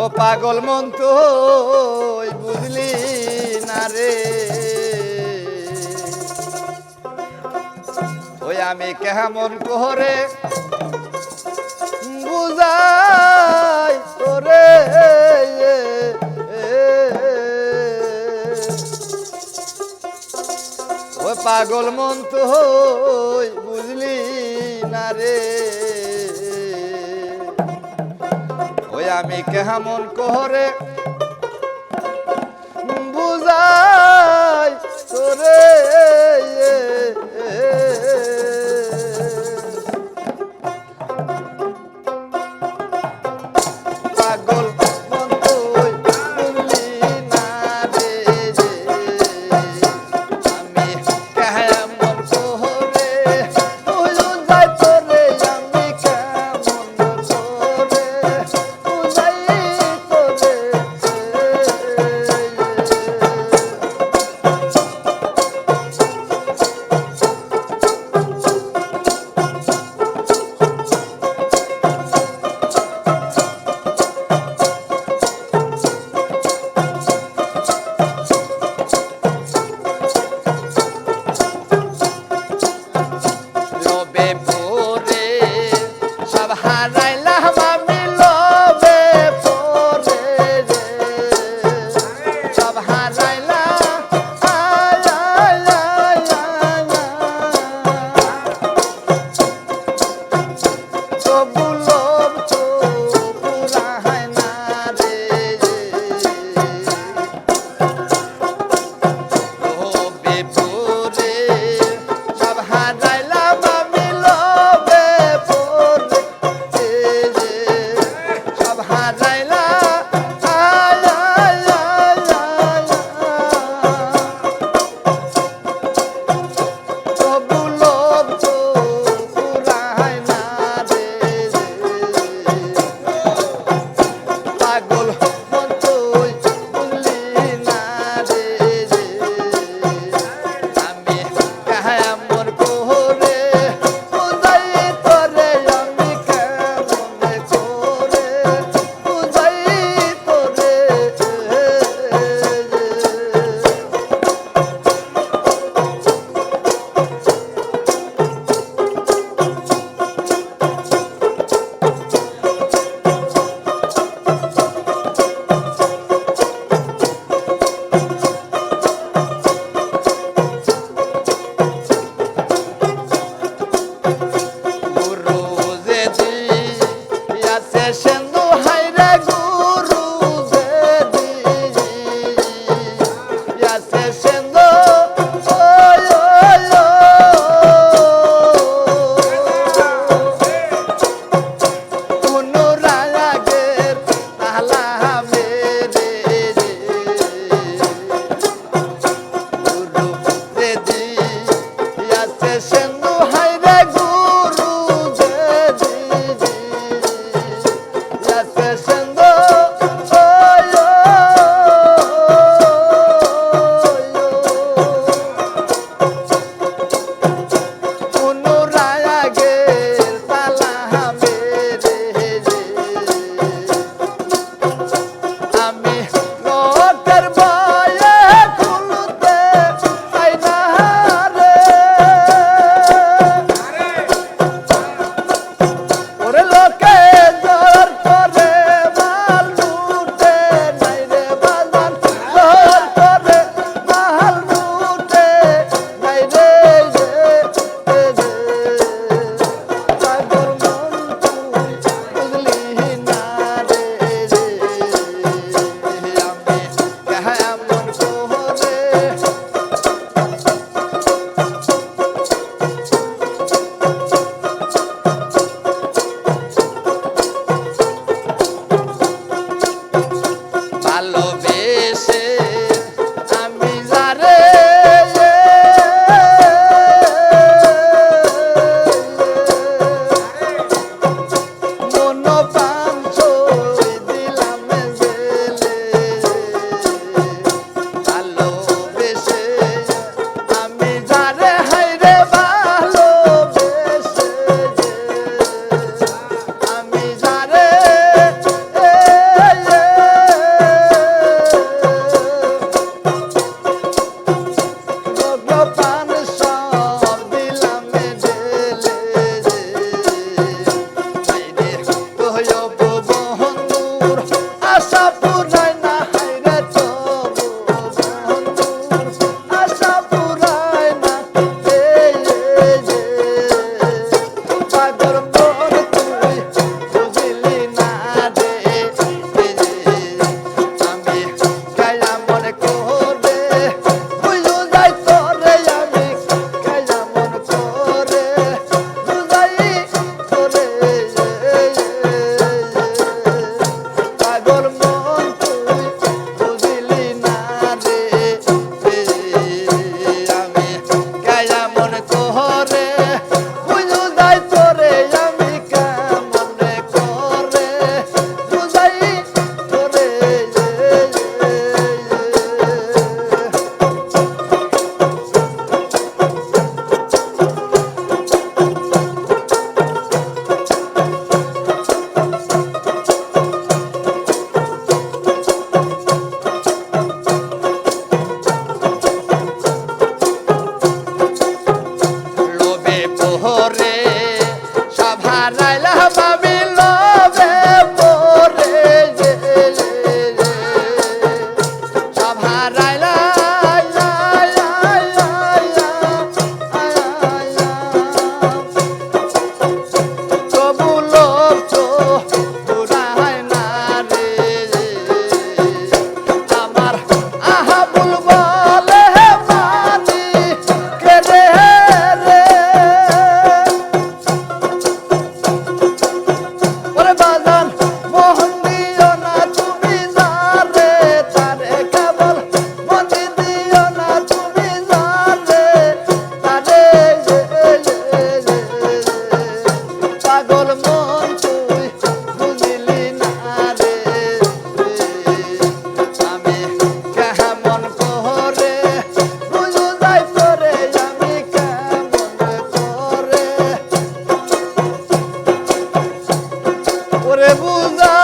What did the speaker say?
ও পাগল মন তো বুঝলি না রে। ওই আমি কেমন কোহরে বুঝাই তোরে? ও পাগল মন তো বুঝলি না রে। আমি কেমন করে বুঝাই তোরে? presente. সাপুরা বাজার বুঝা